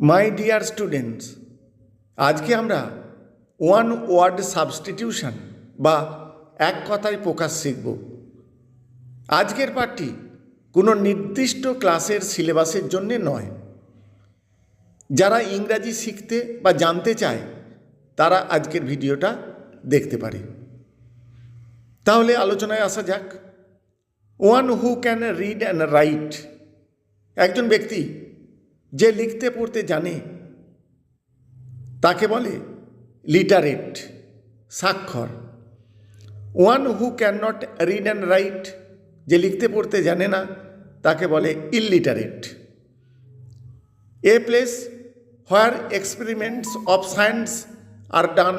My dear students আজকে আমরা one word substitution বা এক কথায় প্রকাশ শিখব। আজকের পাঠটি কোনো নির্দিষ্ট ক্লাসের সিলেবাসের জন্যে নয়। যারা ইংরাজি শিখতে বা জানতে চায়, তারা আজকের ভিডিওটা দেখতে পারে। তাহলে আলোচনায় আসা যাক। One who can read and write একজন ব্যক্তি যে লিখতে পড়তে জানে, তাকে বলে লিটারেট, স্বাক্ষর। One who can not read and write যে লিখতে পড়তে জানে না, তাকে বলে illiterate a place where experiments of science are done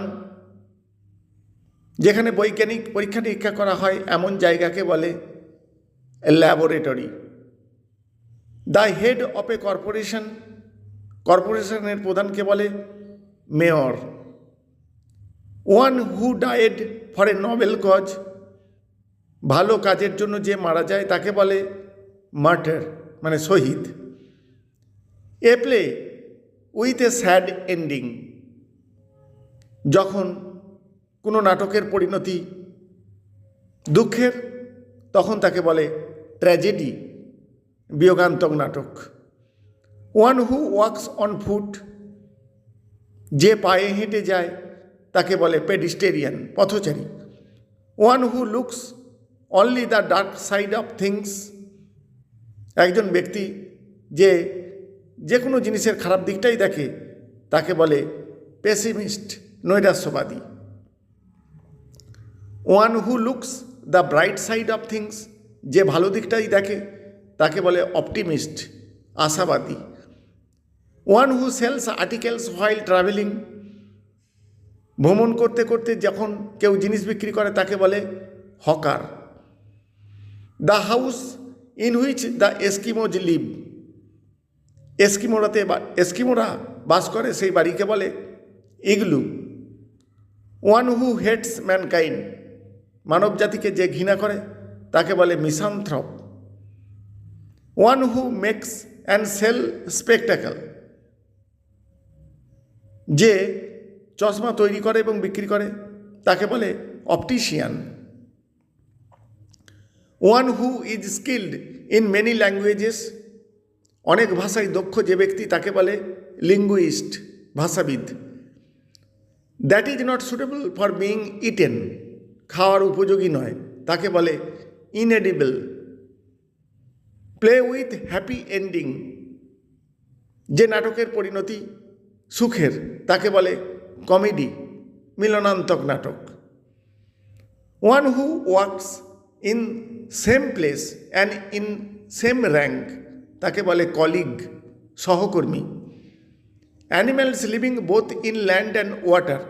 যেখানে বৈজ্ঞানিক পরীক্ষা নিরীক্ষা করা হয়, এমন জায়গাকে বলে laboratory the head of a corporation কর্পোরেশনের প্রধানকে বলে mayor. One who died for a noble cause ভালো কাজের জন্য যে মারা যায় তাকে বলে মার্টার মানে শহীদ। A play with a sad ending যখন কোনো নাটকের পরিণতি দুঃখের, তখন তাকে বলে ট্র্যাজেডি বিয়োগান্তক নাটক। One who walks on foot যে পায়ে হেঁটে যায়, তাকে বলে পেডিস্টেরিয়ান পথচারী। One who looks only the dark side of things একজন ব্যক্তি যে যে কোনো জিনিসের খারাপ দিকটাই দেখে, তাকে বলে pessimist নৈরাস্যবাদী one who looks the bright side of things যে ভালো দিকটাই দেখে তাকে বলে অপটিমিস্ট, আশাবাদী। One who sells articles while travelling, ভ্রমণ করতে করতে যখন কেউ জিনিস বিক্রি করে তাকে বলে hawker. The house in which the Eskimos live. এস্কিমোরাতে এস্কিমোরা বাস করে সেই বাড়িকে বলে igloo. One who hates mankind মানব জাতিকে যে ঘৃণা করে তাকে বলে misanthrope. One who makes and sell spectacle যে চশমা তৈরি করে এবং বিক্রি করে, তাকে বলে optician one who is skilled in many languages অনেক ভাষায় দক্ষ যে ব্যক্তি, তাকে বলে linguist ভাষাবিদ. That is not suitable for being eaten খাওয়ার উপযোগী নয়, তাকে বলে inedible play with happy ending যে নাটকের পরিণতি সুখের, তাকে বলে কমেডি মিলনান্তক নাটক। One who works in same place and in same rank তাকে বলে কলিগ সহকর্মী। Animals living both in land and water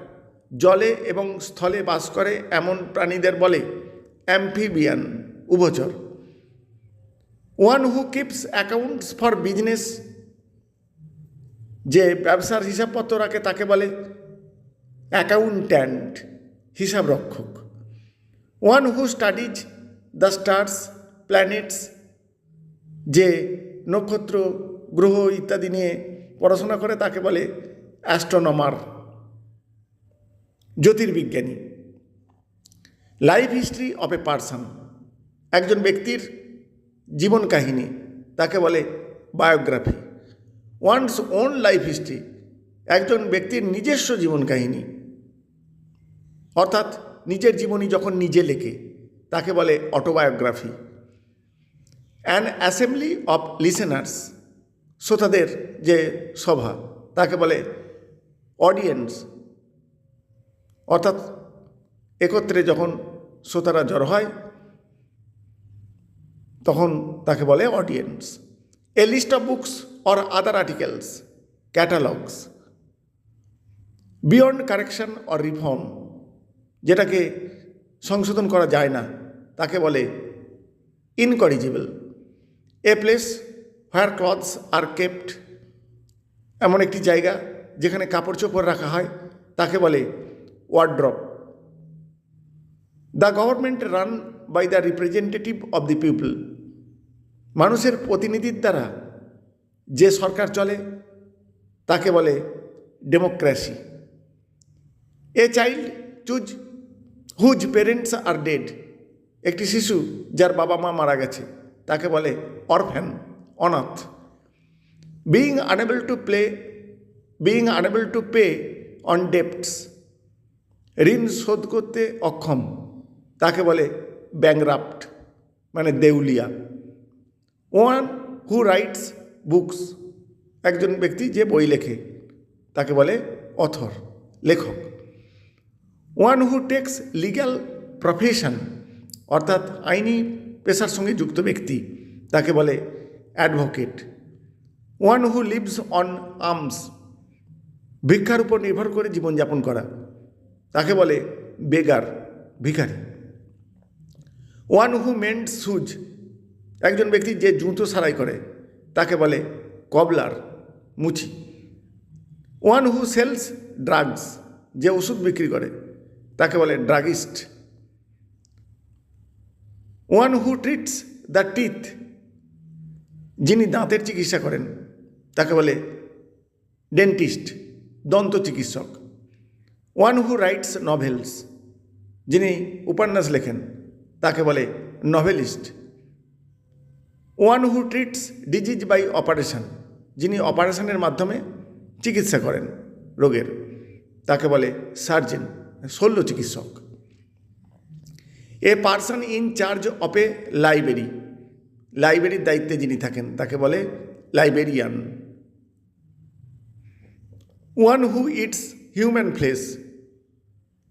জলে এবং স্থলে বাস করে, এমন প্রাণীদের বলে অ্যাম্ফিবিয়ান উভচর। One who keeps accounts for business যে ব্যবসার হিসাবপত্র রাখে, তাকে বলে accountant হিসাবরক্ষক। One who studies the stars planets যে নক্ষত্র, গ্রহ ইত্যাদি নিয়ে পড়াশোনা করে, তাকে বলে astronomer জ্যোতির্বিজ্ঞানী। Life history of a person একজন ব্যক্তির জীবন কাহিনী, তাকে বলে biography. One's own life history একজন ব্যক্তির নিজস্ব জীবন কাহিনী। অর্থাৎ নিজের জীবনী যখন নিজে লেখে, তাকে বলে autobiography an assembly of listeners শ্রোতাদের যে সভা, তাকে বলে অডিয়েন্স অর্থাৎ একত্রে যখন শ্রোতারা জড়ো হয় তখন তাকে বলে audience a list of books or other articles catalogues beyond correction or reform যেটাকে সংশোধন করা যায় না, তাকে বলে incorrigible a place where clothes are kept এমন একটি জায়গা যেখানে কাপড় চোপড় রাখা হয়, তাকে বলে wardrobe the government run by the representative of the people মানুষের প্রতিনিধির দ্বারা যে সরকার চলে, তাকে বলে democracy a child choose whose parents are dead একটি শিশু যার বাবা মা মারা গেছে, তাকে বলে অরফ্যান অনাথ। Being unable to play being unable to pay on debts ঋণ শোধ করতে অক্ষম, তাকে বলে ব্যাংরাপ্ট মানে দেউলিয়া। ওয়ান হু রাইটস বুকস একজন ব্যক্তি যে বই লেখে, তাকে বলে অথর লেখক। One who takes legal profession অর্থাৎ আইনি পেশার সঙ্গে যুক্ত ব্যক্তি, তাকে বলে advocate one who lives on alms ভিক্ষার উপর নির্ভর করে জীবনযাপন করা, তাকে বলে বেগার ভিখারি। ওয়ান হু মেন্ট সুজ একজন ব্যক্তি যে জুতো সারাই করে, তাকে বলে কবলার মুচি। ওয়ান হু সেলস ড্রাগস যে ওষুধ বিক্রি করে, তাকে বলে druggist one who treats the teeth যিনি দাঁতের চিকিৎসা করেন, তাকে বলে ডেন্টিস্ট দন্ত চিকিৎসক। ওয়ান হু রাইটস নভেলস যিনি উপন্যাস লেখেন, তাকে বলে novelist one who treats disease by operation, যিনি অপারেশনের মাধ্যমে চিকিৎসা করেন রোগের, তাকে বলে সার্জেন শল্য চিকিৎসক। A person in charge of a library, লাইব্রেরির দায়িত্বে যিনি থাকেন, তাকে বলে librarian. One who eats human flesh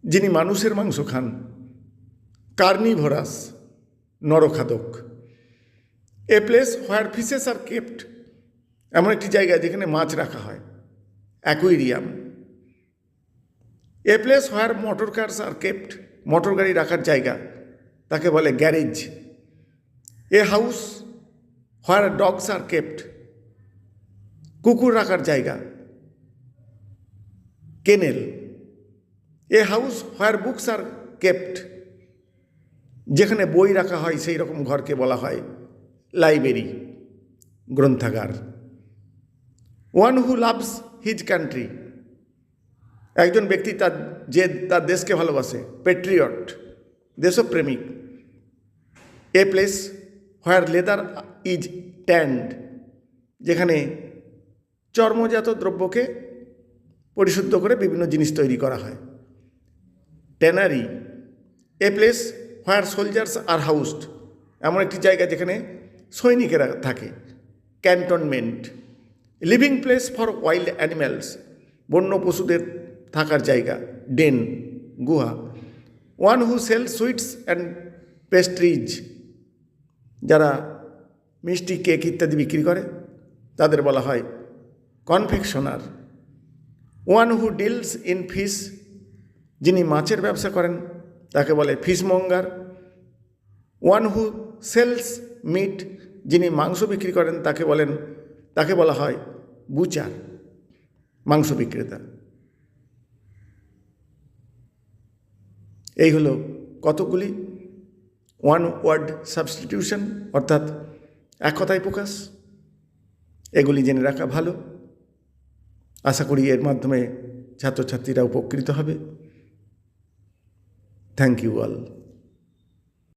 যিনি মানুষের মাংস খান, carnivorous, নরখাদক। A place where fishes are kept এমন একটি জায়গা যেখানে মাছ রাখা হয়। Aquarium a place where motor cars are kept motor গাড়ি রাখার জায়গা। তাকে বলে garage a house where dogs are kept কুকুর রাখার জায়গা। Kennel a house where books are kept যেখানে বই রাখা হয় সেই রকম ঘরকে বলা হয়। লাইব্রেরি, গ্রন্থাগার। One who loves his country একজন ব্যক্তি তার, যে তার দেশকে ভালোবাসে পেট্রিয়ট দেশপ্রেমিক। A place where leather is tanned যেখানে চর্মজাত দ্রব্যকে পরিশুদ্ধ করে বিভিন্ন জিনিস তৈরি করা হয়। Tannery a place where soldiers are housed এমন একটি জায়গা যেখানে সৈনিকেরা থাকে। Cantonment, living place for wild animals, বন্য পশুদের থাকার জায়গা, ডেন, গুহা। One who sell sweets and pastries, যারা মিষ্টি, কেক ইত্যাদি বিক্রি করে, তাদের বলা হয় confectioner. One who deals in fish, যিনি মাছের ব্যবসা করেন, তাকে বলে fishmonger. One who sells meat যিনি মাংস বিক্রি করেন, তাকে বলেন, তাকে বলা হয় বুচার মাংস বিক্রেতা। এই হলো কতগুলি? ওয়ান ওয়ার্ড সাবস্টিটিউশন অর্থাৎ এক কথায় প্রকাশ। এগুলি জেনে রাখা ভালো। আশা করি এর মাধ্যমে ছাত্রছাত্রীরা উপকৃত হবে। Thank you all